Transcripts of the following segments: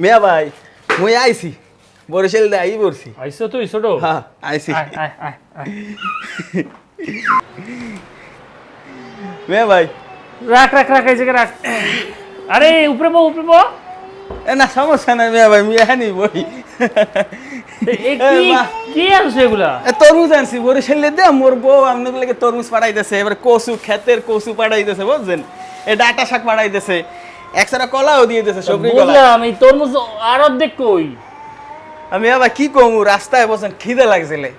মিয়া ভাই মুই আইছি। বরিশাল দে আই পড়ছি। আইসো তুই ছোট? হ্যাঁ আইছি। মিয়া ভাই। রাখ রাখ রাখ এই জায়গায় রাখ। আরে উপরে বো উপরে বো এ না সমস্যা নাই মিয়া ভাই মিয়া হানি বই। কি আনছো এগুলা? এ তরমুজ আনছি বরিশালে দে মোর বউ আপনাদের লাগে তরমুজ পাঠাইতেছে এবার কচু ক্ষেতের কচু পাঠাইতেছে বুঝছেন? এ ডাটা শাক পাঠাইতেছে। একসারা কলাও দিয়ে দিতেছে সবজি কলা। এই তরমুজ আর অর্ধেক কই? আমি আবার কি কমু রাস্তায় বসেন খিদে লাগছিলে।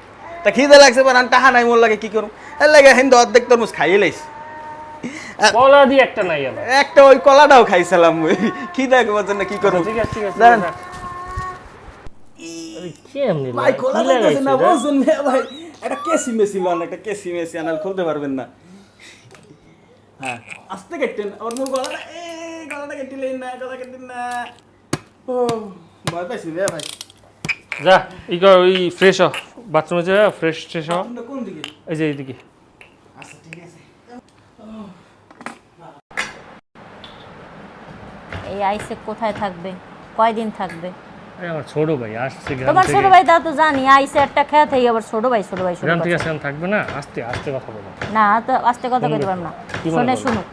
তা খিদে লাগছে পর টাহা নাই মোর লাগে কি করুম এর লাগে হিন্দু অর্ধেক তরমুজ খাইয়ে লাইছি কলা দিয়ে একটা নাই আবার। একটা ওই কলাটাও খাইছিলাম ওই খিদে বলছেন না কি করুম ঠিক আছে ঠিক আছে দাঁড়ান। রাখ। ভাই না? একটা কেসি মেসি লন একটা কেসি মেসি আনাল খুলতে পারবেন না। হ্যাঁ আস্তে কেটেন মুখ কেটিলেন না কেটেন না। ও ভয় পাইছি রে ভাই। যা ই কর ওই ফ্রেশ হ বাথরুমে যা ফ্রেশ ফ্রেশ হ। কোন দিকে? এই যে এইদিকে। আচ্ছা ঠিক আছে। এই আইসে কোথায় থাকবে? কয়দিন থাকবে? আরে আমার ছোট ভাই আসছে গ্রাম তোমার ছোট ভাই তা তো জানি আইসে একটা খেয়া থেকে আবার ছোট ভাই ছোট ভাই ছোট গ্রাম থেকে আসে থাকবে না? আস্তে আস্তে কথা বলো না তো আস্তে কথা কইতে পারব না। শুনে শুনুক।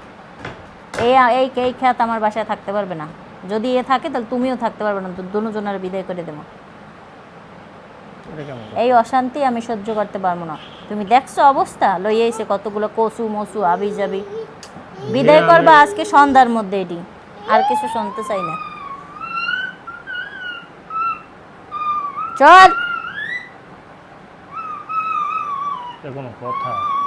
এই এই এই খেয়াত আমার বাসায় থাকতে পারবে না। যদি এ থাকে তাহলে তুমিও থাকতে পারবে না তো দুজনের বিদায় করে দেবো? এই অশান্তি আমি সহ্য করতে পারব না। তুমি দেখছ অবস্থা? লইয়ে এসে কতগুলো কসু মসু আবি যাবি বিদায় করবা আজকে সন্ধ্যার মধ্যে এটি। আর কিছু শুনতে চাই না। চল! কোনো কথা।